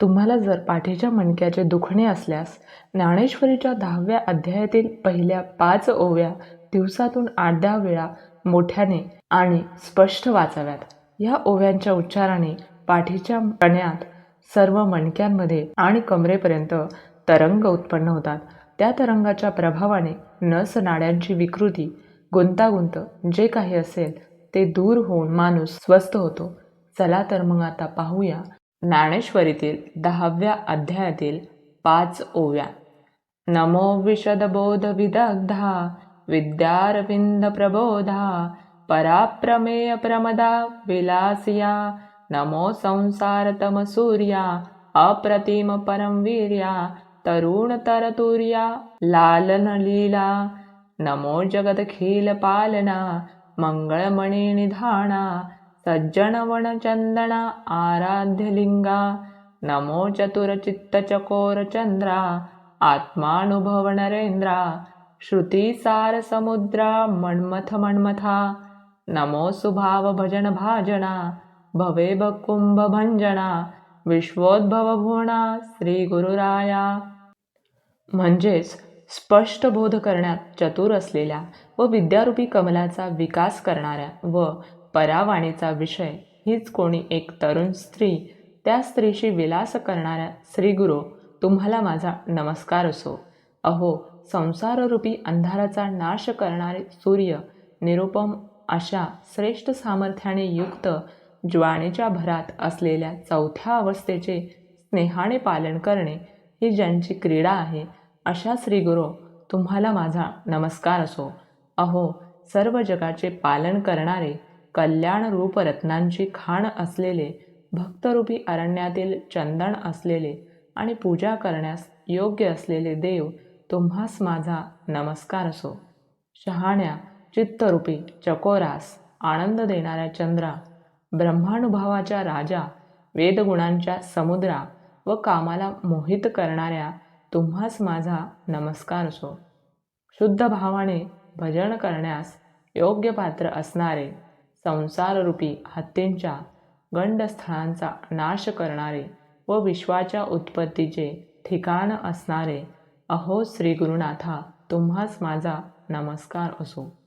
तुम्हाला जर पाठीच्या मणक्याचे दुखणे असल्यास ज्ञानेश्वरीच्या दहाव्या अध्यायातील पहिल्या पाच ओव्या दिवसातून आठ दहा वेळा मोठ्याने आणि स्पष्ट वाचाव्यात. या ओव्यांच्या उच्चाराने पाठीच्या कण्यात सर्व मणक्यांमध्ये आणि कमरेपर्यंत तरंग उत्पन्न होतात. त्या तरंगाच्या प्रभावाने नस नाड्यांची विकृती गुंतागुंत जे काही असेल ते दूर होऊन माणूस स्वस्थ होतो. चला तर मग आता पाहूया ज्ञानेश्वरीतील दहाव्या अध्यायातील पाच ओव्या. नमो विशदबोध विदग्धा विद्यारविंद प्रबोधा पराप्रमेय प्रमदा विलासिया नमो संसारतम सूर्या अप्रतिम परम वीर्या तरुण तरतुर्या लालन लीला नमो जगदखिल पालना मंगळमणी आराध्यलिङ्गा आराध्यलिंगा नमो चतुरचित्तचकोरचन्द्रा चंद्रा आत्मानुभव नरेंद्रा समुद्रा मन्मथ मन्मथा नमो सुभाव भजन भाजना भवे कुंभ भंजना विश्वोद्भव श्री गुरुराया म्हणजेच स्पष्ट बोध करण्यात चतुर असलेल्या व विद्यारूपी कमलाचा विकास करणाऱ्या व परावाणीचा विषय. हीच कोणी एक तरुण स्त्री. त्या स्त्रीशी विलास करणाऱ्या श्रीगुरू तुम्हाला माझा नमस्कार असो. अहो संसाररूपी अंधाराचा नाश करणारे सूर्य निरुपम अशा श्रेष्ठ सामर्थ्याने युक्त ज्वाणीच्या भरात असलेल्या चौथ्या अवस्थेचे स्नेहाने पालन करणे ही ज्यांची क्रीडा आहे अशा श्रीगुरू तुम्हाला माझा नमस्कार असो. अहो सर्व जगाचे पालन करणारे कल्याण रूप रत्नांची खाण असलेले भक्तरूपी अरण्यातील चंदन असलेले आणि पूजा करण्यास योग्य असलेले देव तुम्हास माझा नमस्कार असो. शहाण्या चित्तरूपी चकोरास आनंद देणाऱ्या चंद्रा ब्रह्मानुभावाच्या राजा वेदगुणांच्या समुद्रा व कामाला मोहित करणाऱ्या तुम्हास माझा नमस्कार असो. शुद्ध भावाने भजन करण्यास योग्य पात्र असणारे संसाररूपी हत्तींच्या गंडस्थळांचा नाश करणारे व विश्वाच्या उत्पत्तीचे ठिकाण असणारे अहो श्री गुरुनाथा तुम्हास माझा नमस्कार असो.